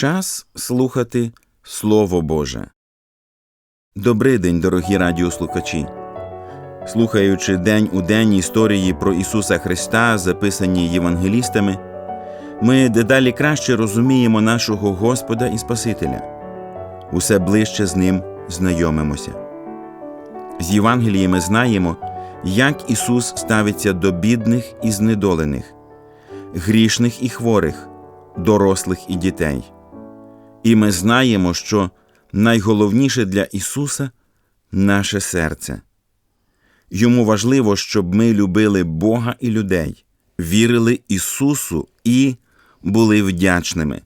Час слухати Слово Боже. Добрий день, дорогі радіослухачі. Слухаючи день у день історії про Ісуса Христа, записані євангелістами, ми дедалі краще розуміємо нашого Господа і Спасителя, усе ближче з Ним знайомимося. З Євангелії ми знаємо, як Ісус ставиться до бідних і знедолених, грішних і хворих, дорослих і дітей. І ми знаємо, що найголовніше для Ісуса наше серце. Йому важливо, щоб ми любили Бога і людей, вірили Ісусу і були вдячними.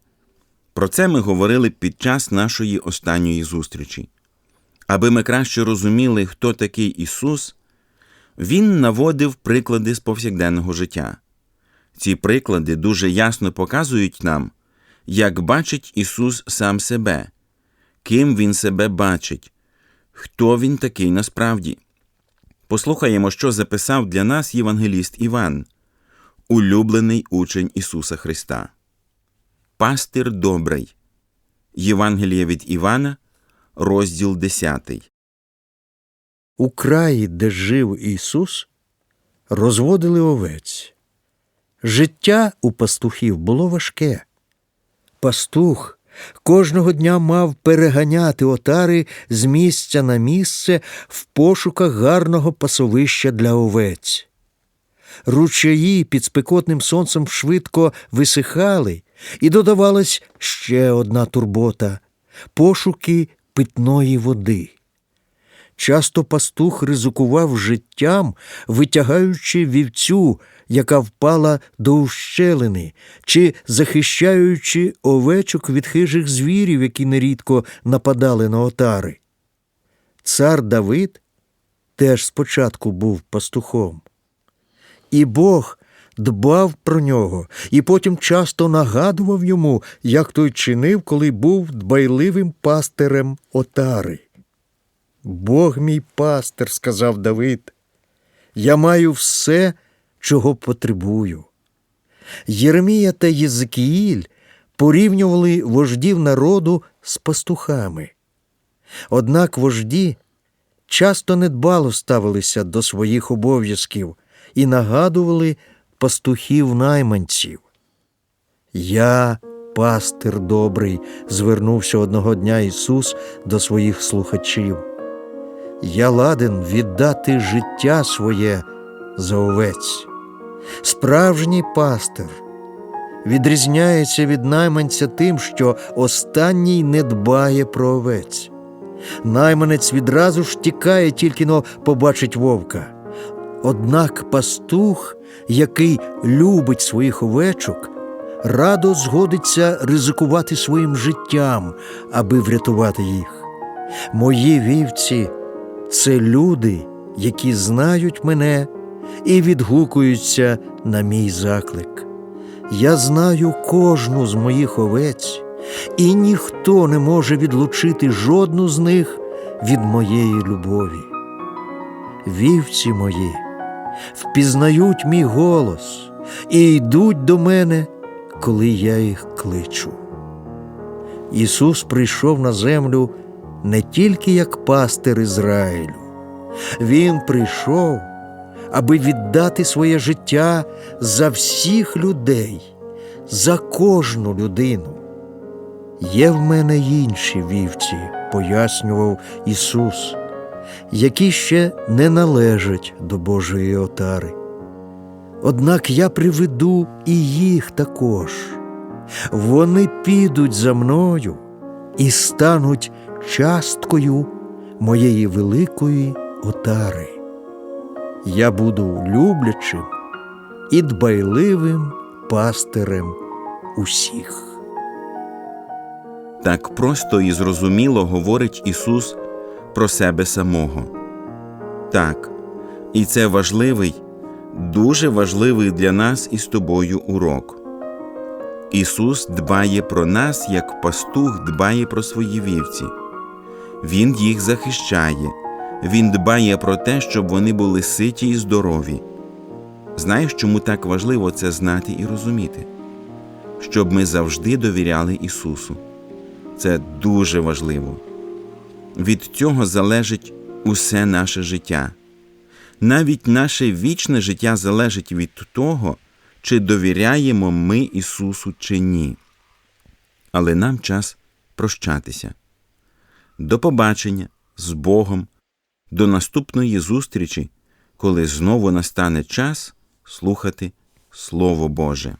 Про це ми говорили під час нашої останньої зустрічі. Аби ми краще розуміли, хто такий Ісус, Він наводив приклади з повсякденного життя. Ці приклади дуже ясно показують нам, як бачить Ісус сам себе, ким Він себе бачить, хто Він такий насправді. Послухаємо, що записав для нас євангеліст Іван, улюблений учень Ісуса Христа. Пастир добрий. Євангеліє від Івана, розділ 10. У краї, де жив Ісус, розводили овець. Життя у пастухів було важке. Пастух кожного дня мав переганяти отари з місця на місце в пошуках гарного пасовища для овець. Ручаї під спекотним сонцем швидко висихали, і додавалась ще одна турбота пошуки питної води. Часто пастух ризикував життям, витягаючи вівцю, яка впала до ущелини, чи захищаючи овечок від хижих звірів, які нерідко нападали на отари. Цар Давид теж спочатку був пастухом. І Бог дбав про нього, і потім часто нагадував йому, як той чинив, коли був дбайливим пастирем отари. Бог мій пастир, сказав Давид, я маю все, чого потребую. Єремія та Єзикіїль порівнювали вождів народу з пастухами. Однак вожді часто недбало ставилися до своїх обов'язків і нагадували пастухів найманців. Я, пастир добрий, звернувся одного дня Ісус до своїх слухачів. Я ладен віддати життя своє за овець. Справжній пастир відрізняється від найманця тим, що останній не дбає про овець. Найманець відразу ж тікає, тільки но побачить вовка. Однак пастух, який любить своїх овечок, радо згодиться ризикувати своїм життям, аби врятувати їх. Мої вівці це люди, які знають мене і відгукуються на мій заклик. Я знаю кожну з моїх овець, і ніхто не може відлучити жодну з них від моєї любові. Вівці мої впізнають мій голос і йдуть до мене, коли я їх кличу. Ісус прийшов на землю не тільки як пастир Ізраїлю, Він прийшов, аби віддати своє життя за всіх людей, за кожну людину. Є в мене інші вівці, пояснював Ісус, які ще не належать до Божої отари. Однак я приведу і їх також. Вони підуть за мною і стануть часткою моєї великої отари. Я буду люблячим і дбайливим пастирем усіх. Так просто і зрозуміло говорить Ісус про себе самого. Так, і це важливий, дуже важливий для нас із тобою урок. Ісус дбає про нас, як пастух дбає про свої вівці. Він їх захищає, Він дбає про те, щоб вони були ситі і здорові. Знаєш, чому так важливо це знати і розуміти? щоб ми завжди довіряли Ісусу. Це дуже важливо. Від цього залежить усе наше життя. Навіть наше вічне життя залежить від того, чи довіряємо ми Ісусу чи ні. Але нам час прощатися. До побачення з Богом, до наступної зустрічі, коли знову настане час слухати Слово Боже.